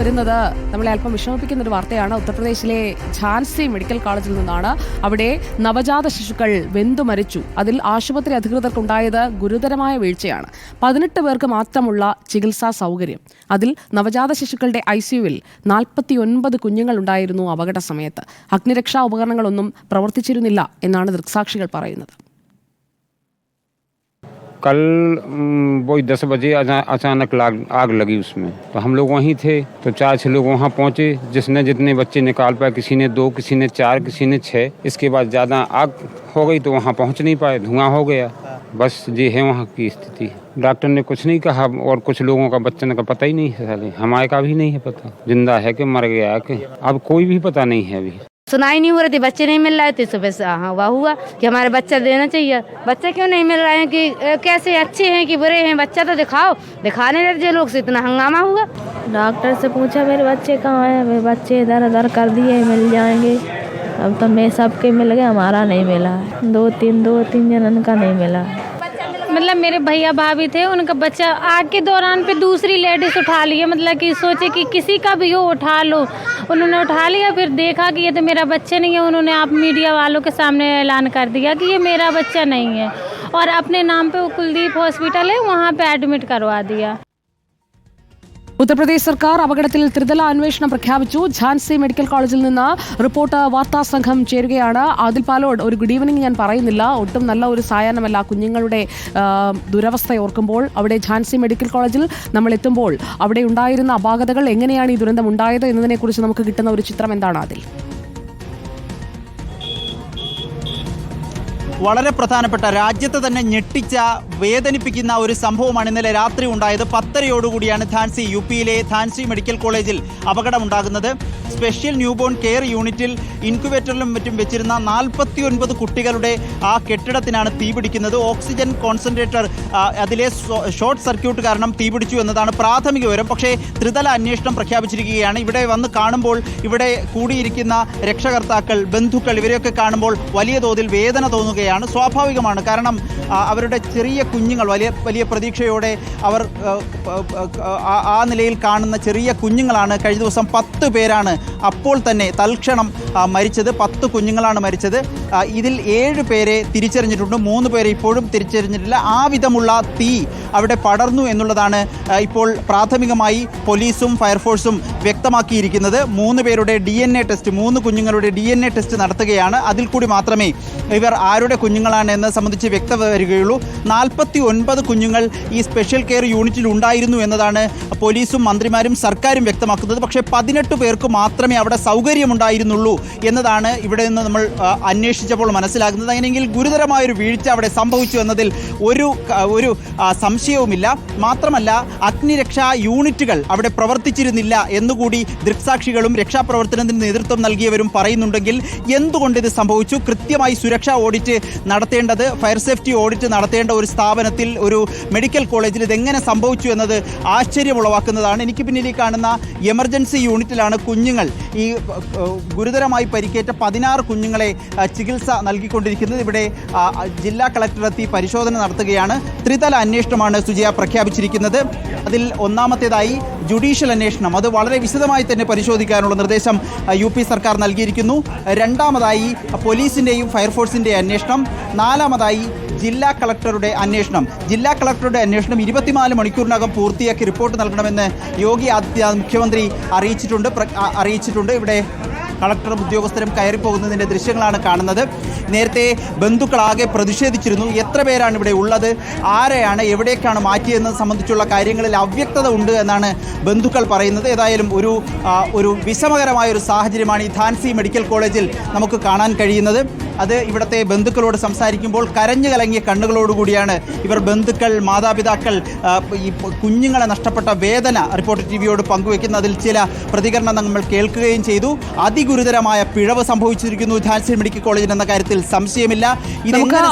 വരുന്നത് നമ്മളെ അല്പം വിഷമിപ്പിക്കുന്ന ഒരു വാർത്തയാണ്. ഉത്തർപ്രദേശിലെ ഝാൻസി മെഡിക്കൽ കോളേജിൽ നിന്നാണ് അവിടെ നവജാത ശിശുക്കൾ വെന്തു മരിച്ചു. അതിൽ ആശുപത്രി അധികൃതർക്കുണ്ടായത് ഗുരുതരമായ വീഴ്ചയാണ്. പതിനെട്ട് പേർക്ക് മാത്രമുള്ള ചികിത്സാ സൗകര്യം. അതിൽ നവജാത ശിശുക്കളുടെ ഐ സിയുവിൽ നാൽപ്പത്തി ഒൻപത് കുഞ്ഞുങ്ങളുണ്ടായിരുന്നു അപകട സമയത്ത്. അഗ്നിരക്ഷാ ഉപകരണങ്ങളൊന്നും പ്രവർത്തിച്ചിരുന്നില്ല എന്നാണ് ദൃക്സാക്ഷികൾ പറയുന്നത്. कल वही दस बजे अचानक लाग, आग लगी उसमें। तो हम लोग वहीं थे तो चार छः लोग वहाँ पहुँचे, जिसने जितने बच्चे निकाल पाए, किसी ने दो, किसी ने चार, किसी ने छः इसके बाद ज़्यादा आग हो गई तो वहाँ पहुँच नहीं पाए, धुआँ हो गया। बस ये है वहाँ की स्थिति। डॉक्टर ने कुछ नहीं कहा, और कुछ लोगों का, बच्चन का पता ही नहीं है हमारे का भी नहीं है पता। ज़िंदा है कि मर गया है कि? अब कोई भी पता नहीं है अभी। सुनाई नहीं हो रही थी, बच्चे नहीं मिल रहे थे सुबह से हाँ हुआ हुआ कि हमारे बच्चा देना चाहिए। बच्चे क्यों नहीं मिल रहे हैं कि कैसे अच्छे हैं कि बुरे हैं? बच्चा तो दिखाओ। दिखाने लगे लोग से, इतना हंगामा हुआ। डॉक्टर से पूछा, मेरे बच्चे कहाँ हैं? मेरे बच्चे इधर उधर कर दिए, मिल जाएँगे। अब तो मैं सबके मिल गए हमारा नहीं मिला। है दो तीन दो तीन जनन का नहीं मिला। है मतलब मेरे भैया भाभी थे, उनका बच्चा आग के दौरान पे दूसरी लेडीज़ उठा लिया मतलब कि सोचे कि किसी का भी हो उठा लो। उन्होंने उठा लिया, फिर देखा कि ये तो मेरा बच्चा नहीं है, उन्होंने आप मीडिया वालों के सामने ऐलान कर दिया कि ये मेरा बच्चा नहीं है। और अपने नाम पे वो कुलदीप हॉस्पिटल है, वहाँ पे एडमिट करवा दिया। ഉത്തർപ്രദേശ് സർക്കാർ അപകടത്തിൽ ത്രിതല അന്വേഷണം പ്രഖ്യാപിച്ചു. ഝാൻസി മെഡിക്കൽ കോളേജിൽ നിന്ന് റിപ്പോർട്ട് വാർത്താ സംഘം ചേരുകയാണ്. ആദിൽ പാലോട് ഒരു ഗുഡ് ഈവനിങ് ഞാൻ പറയുന്നില്ല. ഒട്ടും നല്ല ഒരു സായാഹ്നമല്ല കുഞ്ഞുങ്ങളുടെ ദുരവസ്ഥ ഓർക്കുമ്പോൾ. അവിടെ ഝാൻസി മെഡിക്കൽ കോളേജിൽ നമ്മൾ എത്തുമ്പോൾ അവിടെ ഉണ്ടായിരുന്ന അപാകതകൾ എങ്ങനെയാണ് ഈ ദുരന്തം ഉണ്ടായത് എന്നതിനെക്കുറിച്ച് നമുക്ക് കിട്ടുന്ന ഒരു ചിത്രം എന്താണ് അതിൽ വളരെ പ്രധാനപ്പെട്ട രാജ്യത്തെ തന്നെ ഞെട്ടിച്ച വേദനിപ്പിക്കുന്ന ഒരു സംഭവമാണ് ഇന്നലെ രാത്രി ഉണ്ടായത്. പത്തരയോടുകൂടിയാണ് ധാൻസി യു പിയിലെ ധാൻസി മെഡിക്കൽ കോളേജിൽ അപകടമുണ്ടാകുന്നത്. സ്പെഷ്യൽ ന്യൂബോൺ കെയർ യൂണിറ്റിൽ ഇൻക്യുബേറ്ററിലും മറ്റും വെച്ചിരുന്ന നാൽപ്പത്തി ഒൻപത് കുട്ടികളുടെ ആ കെട്ടിടത്തിനാണ് തീപിടിക്കുന്നത് ഓക്സിജൻ കോൺസെൻട്രേറ്റർ അതിലെ ഷോർട്ട് സർക്യൂട്ട് കാരണം തീപിടിച്ചു എന്നതാണ് പ്രാഥമിക വിവരം. പക്ഷേ ത്രിതല അന്വേഷണം പ്രഖ്യാപിച്ചിരിക്കുകയാണ്. ഇവിടെ വന്ന് കാണുമ്പോൾ ഇവിടെ കൂടിയിരിക്കുന്ന രക്ഷകർത്താക്കൾ ബന്ധുക്കൾ ഇവരെയൊക്കെ കാണുമ്പോൾ വലിയ തോതിൽ വേദന തോന്നുകയാണ്. സ്വാഭാവികമാണ്. കാരണം അവരുടെ ചെറിയ കുഞ്ഞുങ്ങൾ വലിയ വലിയ പ്രതീക്ഷയോടെ അവർ ആ, നിലയിൽ കാണുന്ന ചെറിയ കുഞ്ഞുങ്ങളാണ്. കഴിഞ്ഞ ദിവസം പത്ത് പേരാണ് അപ്പോൾ തന്നെ തൽക്ഷണം മരിച്ചത്. പത്ത് കുഞ്ഞുങ്ങളാണ് മരിച്ചത്. ഇതിൽ ഏഴ് പേരെ തിരിച്ചറിഞ്ഞിട്ടുണ്ട്. മൂന്ന് പേരെ ഇപ്പോഴും തിരിച്ചറിഞ്ഞിട്ടില്ല. ആ വിധമുള്ള തീ അവിടെ പടർന്നു എന്നുള്ളതാണ് ഇപ്പോൾ പ്രാഥമികമായി പോലീസും ഫയർഫോഴ്സും വ്യക്തമാക്കിയിരിക്കുന്നത്. മൂന്ന് പേരുടെ ഡി ടെസ്റ്റ് മൂന്ന് കുഞ്ഞുങ്ങളുടെ ഡി ടെസ്റ്റ് നടത്തുകയാണ്. അതിൽ കൂടി മാത്രമേ ഇവർ ആരുടെ കുഞ്ഞുങ്ങളാണ് എന്നത് സംബന്ധിച്ച് വ്യക്തത വരികയുള്ളൂ. നാൽപ്പത്തി ഒൻപത് കുഞ്ഞുങ്ങൾ ഈ സ്പെഷ്യൽ കെയർ യൂണിറ്റിൽ ഉണ്ടായിരുന്നു എന്നതാണ് പോലീസും മന്ത്രിമാരും സർക്കാരും വ്യക്തമാക്കുന്നത്. പക്ഷേ പതിനെട്ട് പേർക്ക് മാത്രമേ അവിടെ സൗകര്യമുണ്ടായിരുന്നുള്ളൂ എന്നതാണ് ഇവിടെ നിന്ന് നമ്മൾ അന്വേഷിച്ചപ്പോൾ മനസ്സിലാക്കുന്നത് അങ്ങനെയെങ്കിൽ ഗുരുതരമായൊരു വീഴ്ച അവിടെ സംഭവിച്ചു എന്നതിൽ ഒരു ഒരു സംശയവുമില്ല. മാത്രമല്ല അഗ്നിരക്ഷാ യൂണിറ്റുകൾ അവിടെ പ്രവർത്തിച്ചിരുന്നില്ല എന്നുകൂടി ദൃക്സാക്ഷികളും രക്ഷാപ്രവർത്തനത്തിന് നേതൃത്വം നൽകിയവരും പറയുന്നുണ്ടെങ്കിൽ എന്തുകൊണ്ട് ഇത് സംഭവിച്ചു? കൃത്യമായി സുരക്ഷാ ഓഡിറ്റ് നടത്തേണ്ടത്. ഫയർ സേഫ്റ്റി ഓഡിറ്റ് നടത്തേണ്ട ഒരു സ്ഥാപനത്തിൽ ഒരു മെഡിക്കൽ കോളേജിൽ ഇതെങ്ങനെ സംഭവിച്ചു എന്നത് ആശ്ചര്യമുളവാക്കുന്നതാണ്. എനിക്ക് പിന്നിൽ കാണുന്ന എമർജൻസി യൂണിറ്റിലാണ് കുഞ്ഞുങ്ങൾ ഈ ഗുരുതരമായി പരിക്കേറ്റ പതിനാറ് കുഞ്ഞുങ്ങളെ ചികിത്സ നൽകിക്കൊണ്ടിരിക്കുന്നത്. ഇവിടെ ജില്ലാ കളക്ടർ എത്തി പരിശോധന നടത്തുകയാണ്. ത്രിതല അന്വേഷണമാണ് സുജയ പ്രഖ്യാപിച്ചിരിക്കുന്നത്. അതിൽ ഒന്നാമത്തേതായി ജുഡീഷ്യൽ അന്വേഷണം. അത് വളരെ വിശദമായി തന്നെ പരിശോധിക്കാനുള്ള നിർദ്ദേശം യു സർക്കാർ നൽകിയിരിക്കുന്നു. രണ്ടാമതായി പോലീസിന്റെയും ഫയർഫോഴ്സിന്റെയും അന്വേഷണം നാലാമതായി ജില്ലാ കളക്ടറുടെ അന്വേഷണം. ജില്ലാ കളക്ടറുടെ അന്വേഷണം ഇരുപത്തിനാല് മണിക്കൂറിനകം പൂർത്തിയാക്കി റിപ്പോർട്ട് നൽകണമെന്ന് യോഗി ആദിത്യനാഥ് മുഖ്യമന്ത്രി അറിയിച്ചിട്ടുണ്ട്. അറിയിച്ചിട്ടുണ്ട്. ഇവിടെ കളക്ടറും ഉദ്യോഗസ്ഥരും കയറിപ്പോകുന്നതിന്റെ ദൃശ്യങ്ങളാണ് കാണുന്നത്. നേരത്തെ ബന്ധുക്കളാകെ പ്രതിഷേധിച്ചിരുന്നു. എത്ര പേരാണ് ഇവിടെ ഉള്ളത്? ആരെയാണ്? എവിടേക്കാണ് മാറ്റിയതെന്നത് സംബന്ധിച്ചുള്ള കാര്യങ്ങളിൽ അവ്യക്തത ഉണ്ട് എന്നാണ് ബന്ധുക്കൾ പറയുന്നത്. ഏതായാലും ഒരു ഒരു വിഷമകരമായ ഒരു സാഹചര്യമാണ് ഈ ധാൻസി മെഡിക്കൽ കോളേജിൽ നമുക്ക് കാണാൻ കഴിയുന്നത്. അത് ഇവിടുത്തെ ബന്ധുക്കളോട് സംസാരിക്കുമ്പോൾ കരഞ്ഞു കലങ്ങിയ കണ്ണുകളോടുകൂടിയാണ് ഇവർ ബന്ധുക്കൾ മാതാപിതാക്കൾ ഈ കുഞ്ഞുങ്ങളെ നഷ്ടപ്പെട്ട വേദന റിപ്പോർട്ടർ ടി വിയോട് പങ്കുവെക്കുന്ന അതിൽ ചില പ്രതികരണം നമ്മൾ കേൾക്കുകയും ചെയ്തു. അതിഗുരുതരമായ പിഴവ് സംഭവിച്ചിരിക്കുന്നു ഝാൻസി മെഡിക്കൽ കോളേജിൽ എന്ന കാര്യത്തിൽ സംശയമില്ല.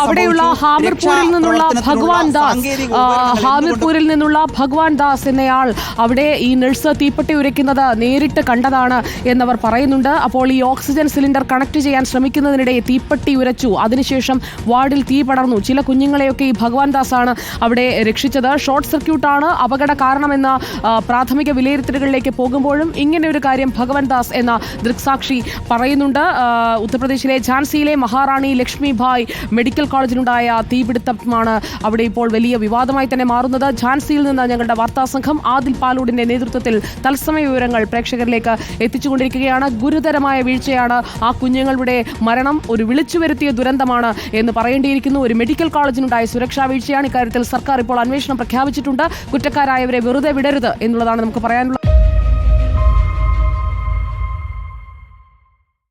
അവിടെയുള്ള? ഹാമിർപൂരിൽ നിന്നുള്ള ഭഗവാൻ ദാസ് ഹാമിർപൂരിൽ നിന്നുള്ള ഭഗവാൻ ദാസ് എന്നയാൾ അവിടെ ഈ നഴ്സ് തീപ്പെട്ടി ഉരയ്ക്കുന്നത് നേരിട്ട് കണ്ടതാണ് എന്നവർ പറയുന്നുണ്ട്. അപ്പോൾ ഈ ഓക്സിജൻ സിലിണ്ടർ കണക്ട് ചെയ്യാൻ ശ്രമിക്കുന്നതിനിടെ തീപ്പെട്ടി തീവട്ടി ഉരച്ചു അതിനുശേഷം വാർഡിൽ തീ പടർന്നു. ചില കുഞ്ഞുങ്ങളെയൊക്കെ ഈ ഭഗവാൻ ദാസാണ് അവിടെ രക്ഷിച്ചത്. ഷോർട്ട് സർക്യൂട്ടാണ് അപകട കാരണമെന്ന പ്രാഥമിക വിലയിരുത്തലുകളിലേക്ക് പോകുമ്പോഴും ഇങ്ങനെ ഒരു കാര്യം ഭഗവാൻ ദാസ് എന്ന ദൃക്സാക്ഷി പറയുന്നുണ്ട്. ഉത്തർപ്രദേശിലെ ഝാൻസിയിലെ മഹാറാണി ലക്ഷ്മി ഭായ് മെഡിക്കൽ കോളേജിലുണ്ടായ തീപിടുത്തമാണ് അവിടെ ഇപ്പോൾ വലിയ വിവാദമായി തന്നെ മാറുന്നത്. ഝാൻസിയിൽ നിന്ന് ഞങ്ങളുടെ വാർത്താ സംഘം ആദിൽ പാലൂടിന്റെ നേതൃത്വത്തിൽ തത്സമയ വിവരങ്ങൾ പ്രേക്ഷകരിലേക്ക് എത്തിച്ചുകൊണ്ടിരിക്കുകയാണ്. ഗുരുതരമായ വീഴ്ചയാണ് ആ കുഞ്ഞുങ്ങളുടെ മരണം. ഒരു വിളിച്ചു വരുത്തിയ ദുരന്തമാണ് എന്ന് പറയേണ്ടിയിരിക്കുന്നു. ഒരു മെഡിക്കൽ കോളേജിനുണ്ടായ സുരക്ഷാ വീഴ്ചയാണ് ഇക്കാര്യത്തിൽ സർക്കാർ ഇപ്പോൾ അന്വേഷണം പ്രഖ്യാപിച്ചിട്ടുണ്ട്. കുറ്റക്കാരായവരെ വെറുതെ വിടരുത് എന്നുള്ളതാണ് നമുക്ക് പറയാനുള്ളത്.